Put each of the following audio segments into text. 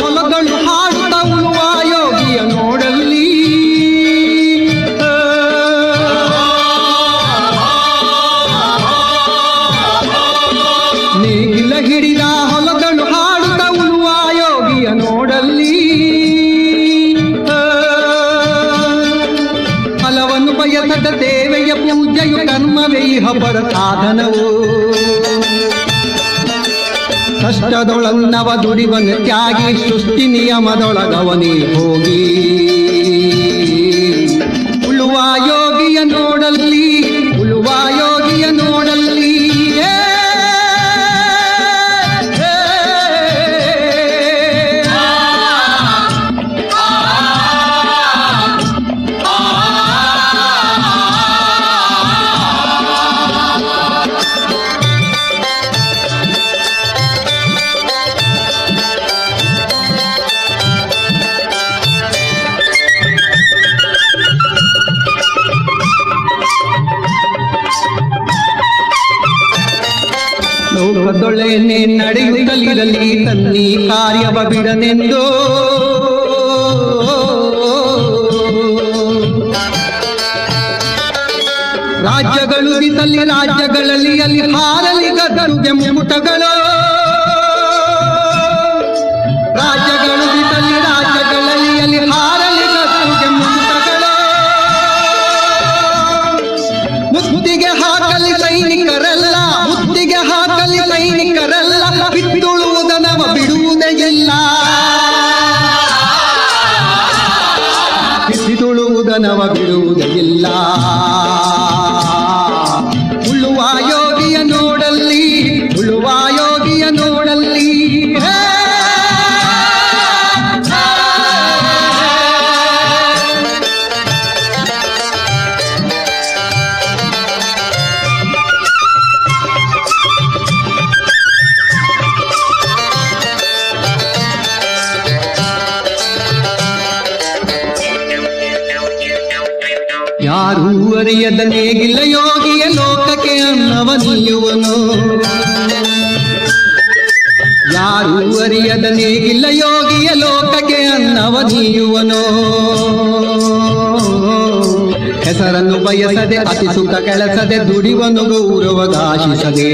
ಹೊಲಗಳು ಹಾಡುತ್ತ ಉಳುವ ಯೋಗಿಯ ನೋಡಲ್ಲಿ. ನೇಗಿಲ ಹಿಡಿದ ಹೊಲಗಳು ಹಾಡುತ್ತ ಉಳುವ ಯೋಗಿಯ ನೋಡಲ್ಲಿ. ಹಲವನ್ನು ಬಯಸದ ದೇವೆಯ ಪೂಜೆಯು ಕರ್ಮವೇ, ಇಹ ಸಾಧನವು ಕಷ್ಟದೊಳನ್ನವ ದುಡಿವನು ತ್ಯಾಗಿ ಸೃಷ್ಟಿ ನಿಯಮದೊಳಗವನೇ ಹೋಗಿ. ಉಳುವ ಯೋಗಿಯ ನೋಡಲ್ಲಿ ಲೋಕದೊಳೆನೆ ನಡೆಯುತ್ತಲಿರಲಿ ತನ್ನಿ ಕಾರ್ಯವ ಬಿಡನೆಂದು. ರಾಜ್ಯಗಳು ಇದಲ್ಲಿ ರಾಜ್ಯಗಳಲ್ಲಿ ಅಲ್ಲಿ ಹಾರಲಿ ಗದರು ಮುಟಗಳು. ರಾಜ್ಯಗಳು ಬಿಸಿದುಳುವುದನವ ಬಿಡುವುದೇ ಯಾರೂ ಅರಿಯದ ನೇಗಿಲ್ಲ ಯೋಗಿಯ ಲೋಕಕ್ಕೆ ಅನ್ನವ ನೀಯುವನು. ಯಾರೂ ಅರಿಯದ ನೇಗಿಲ್ಲ ಯೋಗಿಯ ಲೋಕಕ್ಕೆ ಅನ್ನವ ನೀಯುವನು. ಹೆಸರನ್ನು ಬಯಸದೆ ಅತಿ ಸುಖ ಕೆಲಸದೆ ದುಡಿವನು ಗೌರವದಾಶಿಸದೆ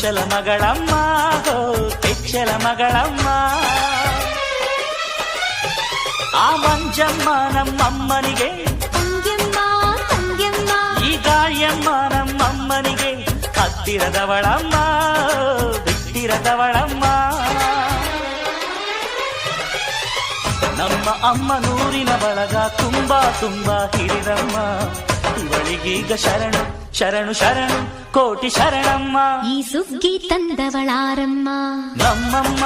ಚೊಚ್ಚಲ ಮಗಳಮ್ಮ ಹೋ ಕೆಚ್ಚಲ ಮಗಳಮ್ಮ. ಆ ಮಂಜಮ್ಮ ನಮ್ಮಮ್ಮನಿಗೆ ಈ ಗಾಯಮ್ಮ ನಮ್ಮಮ್ಮನಿಗೆ ಹತ್ತಿರದವಳಮ್ಮ ಬಿಟ್ಟಿರದವಳಮ್ಮ. ನಮ್ಮ ಅಮ್ಮ ನೂರಿನ ಬಳಗ ತುಂಬಾ ತುಂಬಾ ಹಿರಿದಮ್ಮ. ಇವಳಿಗೀಗ ಶರಣ ಶರಣು ಶರಣು ಕೋಟಿ ಶರಣಮ್ಮ ಈ ಸುಗ್ಗಿ ತಂದವಳಾರಮ್ಮ ನಮ್ಮಮ್ಮ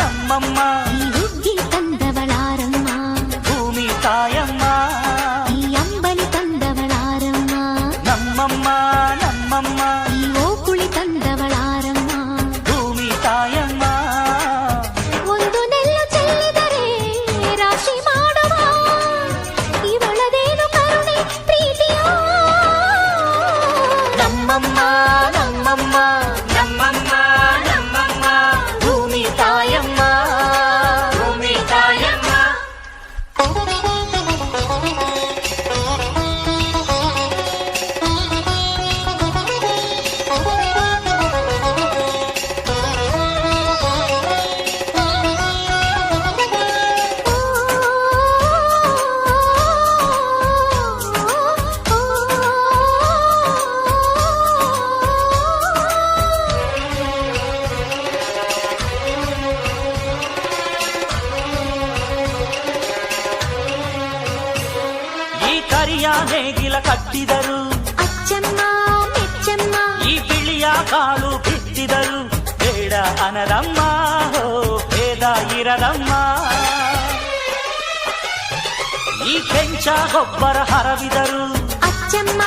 ನಮ್ಮಮ್ಮ ಈ ಹುಗ್ಗಿ ತಂದವಳಾರಮ್ಮ ಭೂಮಿ ತಾಯಮ್ಮ ಈ ಕರಿಯ ನೇಗಿಲ ಕಟ್ಟಿದರು ಅಚ್ಚಮ್ಮ ಮೆಚ್ಚಮ್ಮ ಈ ಬಿಳಿಯ ಕಾಳು ಬಿತ್ತಿದರು ಬೇಡ ಅನರಮ್ಮ ಹೋ ಭೇದ ಇರದಮ್ಮ ಈ ಕೆಂಚ ಗೊಬ್ಬರ ಹರವಿದರು ಅಚ್ಚಮ್ಮ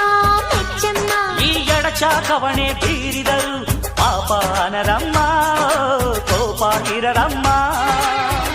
ಮೆಚ್ಚಮ್ಮ ಈ ಎಡಚ ಕವಣೆ ಬೀರಿದರು ಪಾಪ ಅನರಮ್ಮ ಕೋಪ ಇರರಮ್ಮ